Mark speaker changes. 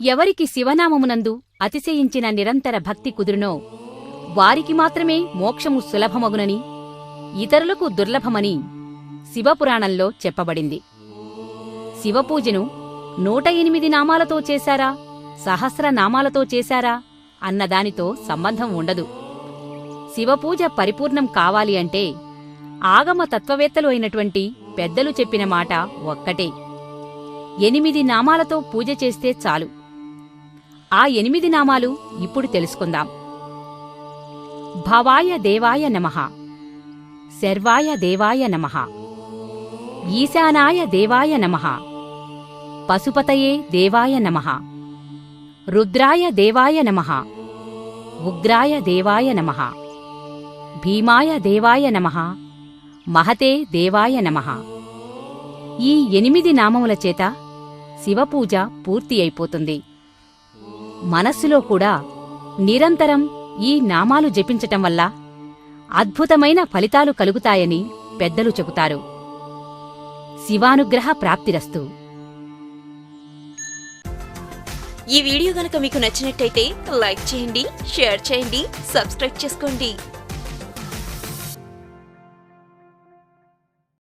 Speaker 1: ఎవరికి శివనామమునందు అతిశయించిన నిరంతర భక్తి కుదురునో వారికి మాత్రమే మోక్షము సులభమగునని ఇతరులకు దుర్లభమని శివపురాణంలో చెప్పబడింది. శివపూజను నూట ఎనిమిది నామాలతో చేశారా సహస్ర నామాలతో చేశారా అన్నదానితో సంబంధం ఉండదు. శివపూజ పరిపూర్ణం కావాలి అంటే ఆగమ తత్వవేత్తలు అయినటువంటి పెద్దలు చెప్పిన మాట ఒక్కటే. ఎనిమిది నామాలతో పూజ చేస్తే చాలు. ఆ ఎనిమిది నామాలు ఇప్పుడు తెలుసుకుందాం. భవాయ దేవాయ నమః. శర్వాయ దేవాయ నమః. ఈశానాయ దేవాయ నమః. పశుపతయే దేవాయ నమః. రుద్రాయ దేవాయ నమః. ఉగ్రాయ దేవాయ నమః. భీమాయ దేవాయ నమః. మహతే దేవాయ నమః. ఈ ఎనిమిది నామముల చేత శివపూజ పూర్తి అయిపోతుంది. మనస్సులో కూడా నిరంతరం ఈ నామాలు జపించటం వల్ల అద్భుతమైన ఫలితాలు కలుగుతాయని పెద్దలు చెబుతారు. శివానుగ్రహ ప్రాప్తిరస్తు.
Speaker 2: ఈ వీడియో గనక మీకు నచ్చినట్టయితే లైక్ చేయండి షేర్ చేయండి సబ్స్క్రైబ్ చేసుకోండి.